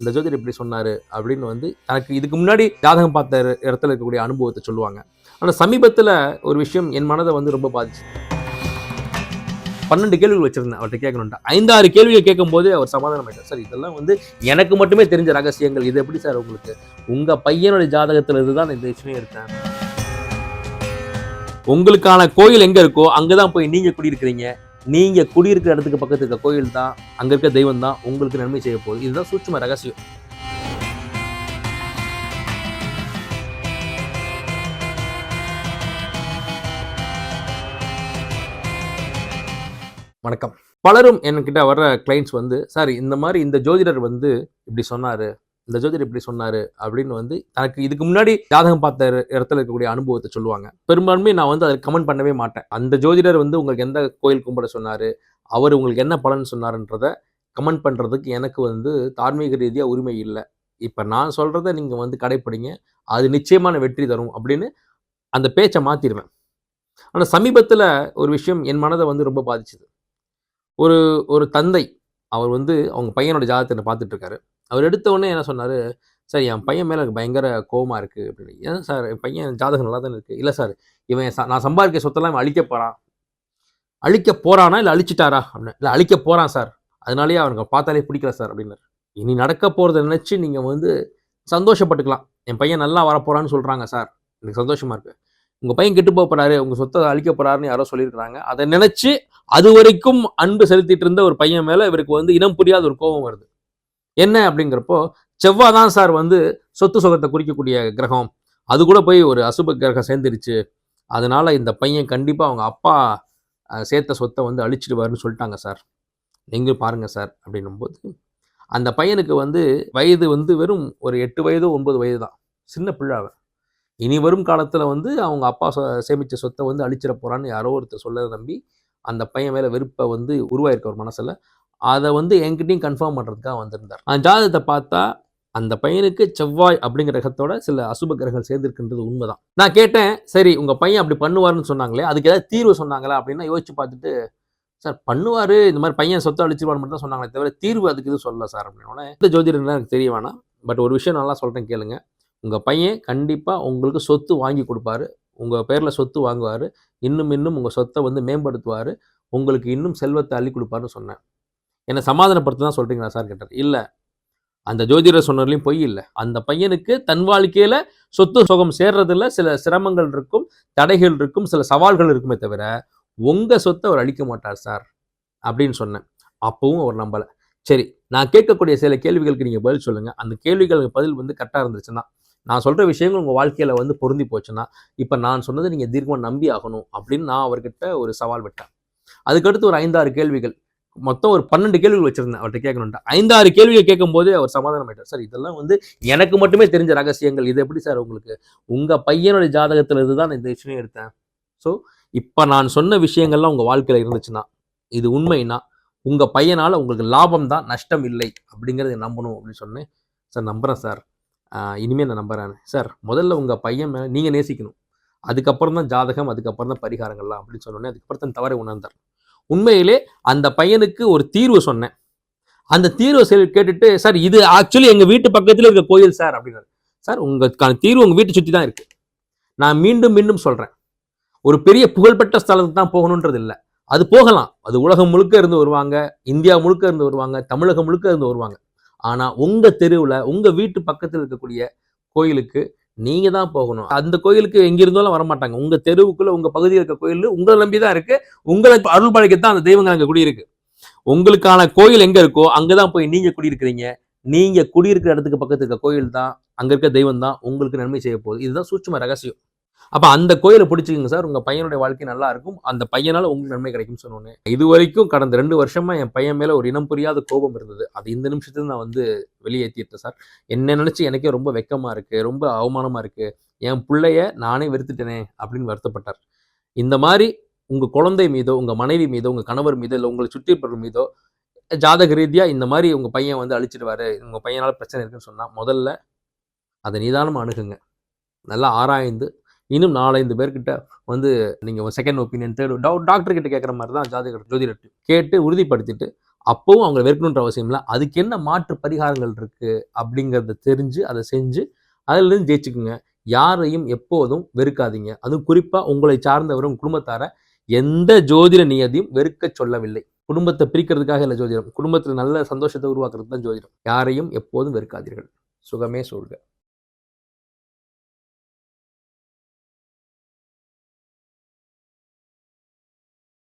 இந்த ஜோதிடர் இப்படி சொன்னார் அப்படின்னு வந்து எனக்கு இதுக்கு முன்னாடி ஜாதகம் பார்த்த இடத்துல இருக்கக்கூடிய அனுபவத்தை சொல்லுவாங்க. ஆனால் சமீபத்தில் ஒரு விஷயம் என் மனதை வந்து ரொம்ப பாதிச்சு பன்னெண்டு கேள்விகள் வச்சிருந்தேன் அவர்கிட்ட கேட்கணுன்ட்டு ஐந்தாறு கேள்விகள் கேட்கும்போது அவர் சமாதானம் ஆயிட்டார். சார் இதெல்லாம் வந்து எனக்கு மட்டுமே தெரிஞ்ச ரகசியங்கள். இது எப்படி சார் உங்களுக்கு? உங்கள் பையனுடைய ஜாதகத்தில் இருந்து தான் இந்த விஷயம் எடுத்தேன் உங்களுக்கான கோயில் எங்கே இருக்கோ அங்கதான் போய் நீங்கள் குடியிருக்கிறீங்க. நீங்கள் குடியிருக்கிற இடத்துக்கு பக்கத்து இருக்க கோயில் தான் அங்கே இருக்க தெய்வம் தான் உங்களுக்கு நன்மை செய்ய போகுது. இதுதான் சூட்சும ரகசியம். வணக்கம். பலரும் என்கிட்ட வர்ற கிளைண்ட்ஸ் வந்து சார் இந்த மாதிரி இந்த ஜோதிடர் வந்து இப்படி சொன்னார் இந்த ஜோதிடர் இப்படி சொன்னாரு அப்படின்னு வந்து எனக்கு இதுக்கு முன்னாடி ஜாதகம் பார்த்த இடத்துல இருக்கக்கூடிய அனுபவத்தை சொல்லுவாங்க. பெரும்பான்மை நான் வந்து அதை கமெண்ட் பண்ணவே மாட்டேன். அந்த ஜோதிடர் வந்து உங்களுக்கு எந்த கோயில் கும்பிட சொன்னார் அவர் உங்களுக்கு என்ன பலன் சொன்னார்ன்றதை கமெண்ட் பண்ணுறதுக்கு எனக்கு வந்து தார்மீக ரீதியாக உரிமை இல்லை. இப்போ நான் சொல்கிறத நீங்கள் வந்து கடைப்பிடிங்க அது நிச்சயமான வெற்றி தரும் அப்படின்னு அந்த பேச்சை மாற்றிடுவேன் ஆனால் சமீபத்தில் ஒரு விஷயம் என் மனதை வந்து ரொம்ப பாதிச்சுது. ஒரு ஒரு தந்தை அவர் வந்து அவங்க பையனோட ஜாதகத்தை பார்த்துட்டு இருக்காரு. அவர் எடுத்த உடனே என்ன சொன்னார்? சார் என் பையன் மேலே எனக்கு பயங்கர கோவமாக இருக்குது அப்படின்னு. ஏன் சார்? என் பையன் ஜாதகம் நல்லா தானே இருக்குது இல்லை சார் இவன் ச- நான் சம்பாதிக்க சொத்தெல்லாம் இவன் அழிக்க போகிறான் அழிக்க போகிறானா இல்லை அழிச்சிட்டாரா? அப்படின்னு. இல்லை அழிக்க போகிறான் சார். அதனாலேயே அவனுக்கு பார்த்தாலே பிடிக்கல சார். அப்படின்னாரு இனி நடக்க போகிறத நினச்சி நீங்கள் வந்து சந்தோஷப்பட்டுக்கலாம். என் பையன் நல்லா வரப்போகிறான்னு சொல்கிறாங்க சார். எனக்கு சந்தோஷமாக இருக்குது உங்கள் பையன் கெட்டு போக உங்கள் சொத்தை அழிக்க போறாருன்னு யாரோ சொல்லியிருக்கிறாங்க. அதை நினச்சி அது வரைக்கும் அன்பு செலுத்திட்டு இருந்த ஒரு பையன் மேலே இவருக்கு வந்து இனம் புரியாத ஒரு கோபம் வருது. என்ன அப்படிங்கிறப்போ செவ்வாய் தான் சார் வந்து சொத்து சுகத்தை குறிக்கக்கூடிய கிரகம். அது கூட போய் ஒரு அசுப கிரகம் சேர்ந்துருச்சு. அதனால இந்த பையன் கண்டிப்பாக அவங்க அப்பா சேர்த்த சொத்தை வந்து அழிச்சிடுவார்னு சொல்லிட்டாங்க சார். நீங்கள் பாருங்க சார் அப்படின்னும்போது அந்த பையனுக்கு வந்து வயது வந்து வெறும் ஒரு எட்டு வயதோ ஒன்பது வயது தான். சின்ன பிள்ளாவை இனி வரும் காலத்தில் வந்து அவங்க அப்பா சேமித்த சேமிச்ச சொத்தை வந்து அழிச்சிட போறான்னு யாரோ ஒருத்தர் சொல்ல நம்பி அந்த பையன் மேலே வெறுப்பை வந்து உருவாயிருக்க ஒரு மனசில். அதை வந்து என்கிட்டையும் கன்ஃபார்ம் பண்ணுறதுக்காக வந்திருந்தார். அந்த ஜாதகத்தை பார்த்தா அந்த பையனுக்கு செவ்வாய் அப்படிங்கிற கிரகத்தோட சில அசுப கிரகங்கள் சேர்ந்திருக்கின்றது உண்மைதான். நான் கேட்டேன் சரி உங்கள் பையன் அப்படி பண்ணுவாருன்னு சொன்னாங்களே அதுக்கு ஏதாவது தீர்வு சொன்னாங்களா அப்படின்னா யோசிச்சு பார்த்துட்டு சார் பண்ணுவார் இந்த மாதிரி பையன் சொத்தை அழிச்சிருவான்னு மட்டும் தான் சொன்னாங்களே தவிர தீர்வு அதுக்கு இது சொல்லல சார் அப்படின்னு இந்த ஜோதிடர்லாம் எனக்கு தெரிய வேணாம் பட் ஒரு விஷயம் நல்லா சொல்கிறேன் கேளுங்க. உங்கள் பையன் கண்டிப்பாக உங்களுக்கு சொத்து வாங்கி கொடுப்பாரு உங்கள் பேரில் சொத்து வாங்குவார் இன்னும் இன்னும் உங்கள் சொத்தை வந்து மேம்படுத்துவார் உங்களுக்கு இன்னும் செல்வத்தை அள்ளி கொடுப்பாருன்னு சொன்னேன். என்னை சமாதானப்படுத்த தான் சொல்கிறீங்களா சார் கேட்டார் இல்லை. அந்த ஜோதிடர் சொன்னதுலையும் பொய் இல்லை. அந்த பையனுக்கு தன் வாழ்க்கையில் சொத்து சுகம் சேர்றதுல சில சிரமங்கள் இருக்கும் தடைகள் இருக்கும் சில சவால்கள் இருக்குமே தவிர உங்கள் சொத்தை அவர் அழிக்க மாட்டார் சார் அப்படின்னு சொன்னேன். அப்பவும் அவர் நம்பலை. சரி நான் கேட்கக்கூடிய சில கேள்விகளுக்கு நீங்கள் பதில் சொல்லுங்கள் அந்த கேள்விகளுக்கு பதில் வந்து கரெக்டாக இருந்துச்சுன்னா நான் சொல்கிற விஷயங்கள் உங்கள் வாழ்க்கையில் வந்து பொருந்தி போச்சுன்னா இப்போ நான் சொன்னதை நீங்கள் தீர்க்கமாக நம்பி ஆகணும் அப்படின்னு நான் அவர்கிட்ட ஒரு சவால் விட்டேன். அதுக்கடுத்து ஒரு ஐந்தாறு கேள்விகள். மொத்தம் ஒரு பன்னெண்டு கேள்விகள் வச்சிருந்தேன் அவர்கிட்ட கேட்கணுன்ட்டு ஐந்தாறு கேள்விகள் கேட்கும்போது அவர் சமாதானம் ஆயிட்டார் சார் இதெல்லாம் வந்து எனக்கு மட்டுமே தெரிஞ்ச ரகசியங்கள். இது எப்படி சார் உங்களுக்கு? உங்கள் பையனுடைய ஜாதகத்திலிருந்து தான் இந்த விஷயம் எடுத்தேன். ஸோ இப்போ நான் சொன்ன விஷயங்கள்லாம் உங்கள் வாழ்க்கையில் இருந்துச்சுன்னா இது உண்மைன்னா உங்கள் பையனால் உங்களுக்கு லாபம் தான் நஷ்டம் இல்லை அப்படிங்கிறத நம்பணும் அப்படின்னு சொன்னேன். சார் நம்புகிறேன் சார். இனிமேல் நான் நம்புகிறேன் சார் முதல்ல உங்கள் பையன் மேலே நீங்கள் நேசிக்கணும். அதுக்கப்புறம் தான் ஜாதகம் அதுக்கப்புறம் தான் பரிகாரங்கள்லாம் அப்படின்னு சொன்னோன்னே அதுக்கப்புறம் தான் தவறை உணர்ந்தார். உண்மையிலே அந்த பையனுக்கு ஒரு தீர்வு சொன்னேன். அந்த தீர்வு செல் கேட்டுட்டு சார் இது ஆக்சுவலி எங்கள் வீட்டு பக்கத்தில் இருக்க கோயில் சார் அப்படின்னாரு. சார் உங்களுக்கான தீர்வு உங்கள் வீட்டை சுற்றி தான் இருக்கு. நான் மீண்டும் மீண்டும் சொல்கிறேன் ஒரு பெரிய புகழ்பெற்ற ஸ்தலத்துக்கு தான் போகணுன்றது இல்லை. அது போகலாம். அது உலகம் முழுக்க இருந்து வருவாங்க. இந்தியா முழுக்க இருந்து வருவாங்க. தமிழகம் முழுக்க இருந்து வருவாங்க. ஆனால் உங்கள் தெருவில் உங்கள் வீட்டு பக்கத்தில் இருக்கக்கூடிய கோயிலுக்கு நீங்க தான் போகணும். அந்த கோயிலுக்கு எங்க இருந்தாலும் வரமாட்டாங்க. உங்க தெருவுக்குள்ள உங்க பகுதியில் இருக்க கோயில் உங்களை நம்பி தான் இருக்கு. உங்களை அருள் தான் அந்த தெய்வங்கள் அங்க குடியிருக்கு. உங்களுக்கான கோயில் எங்க இருக்கோ அங்கதான் போய் நீங்க குடியிருக்கிறீங்க. நீங்க குடியிருக்கிற இடத்துக்கு பக்கத்து இருக்க கோயில் தான் அங்க இருக்க தெய்வம் தான் உங்களுக்கு நன்மை செய்ய போகுது. இதுதான் சூட்சம ரகசியம். அப்போ அந்த கோயிலை பிடிச்சிக்கங்க சார். உங்கள் பையனுடைய வாழ்க்கை நல்லா இருக்கும். அந்த பையனால் உங்களுக்கு நன்மை கிடைக்கும் சொன்னோன்னே. இது வரைக்கும் கடந்த ரெண்டு வருஷமாக என் பையன் மேலே ஒரு இனம் புரியாத கோபம் இருந்தது. அது இந்த நிமிஷத்துல நான் வந்து வெளியேற்றிட்டேன் சார். என்ன நினச்சி எனக்கே ரொம்ப வெக்கமாக இருக்குது ரொம்ப அவமானமாக இருக்குது என் பிள்ளைய நானே வெறுத்துட்டேனே அப்படின்னு வருத்தப்பட்டார். இந்த மாதிரி உங்கள் குழந்தை மீதோ உங்கள் மனைவி மீதோ உங்கள் கணவர் மீதோ இல்லை உங்களை சுற்றி மீதோ ஜாதக ரீதியாக இந்த மாதிரி உங்கள் பையன் வந்து அழிச்சிடுவாரு உங்கள் பையனால் பிரச்சனை இருக்குன்னு சொன்னால் முதல்ல அதை நிதானமாக அணுகுங்க. நல்லா ஆராய்ந்து இன்னும் நாலஞ்சு பேர்கிட்ட வந்து நீங்கள் செகண்ட் ஒப்பீனியன் தேர்ட் டாக்டர் கிட்ட கேட்குற மாதிரி தான் ஜாதகர் ஜோதிடர் கேட்டு உறுதிப்படுத்திட்டு அப்பவும் அவங்க வெறுக்கணுன்ற அவசியம் இல்லை. அதுக்கு என்ன மாற்று பரிகாரங்கள் இருக்குது அப்படிங்கிறத தெரிஞ்சு அதை செஞ்சு அதிலிருந்து ஜெயிச்சுக்குங்க. யாரையும் எப்போதும் வெறுக்காதீங்க. அதுவும் குறிப்பாக உங்களை சார்ந்தவரும் குடும்பத்தார எந்த ஜோதிட நியதியும் வெறுக்க சொல்லவில்லை. குடும்பத்தை பிரிக்கிறதுக்காக இல்லை ஜோதிடம். குடும்பத்தில் நல்ல சந்தோஷத்தை உருவாக்குறது தான் ஜோதிடம். யாரையும் எப்போதும் வெறுக்காதீர்கள். சுகமே சொல்க.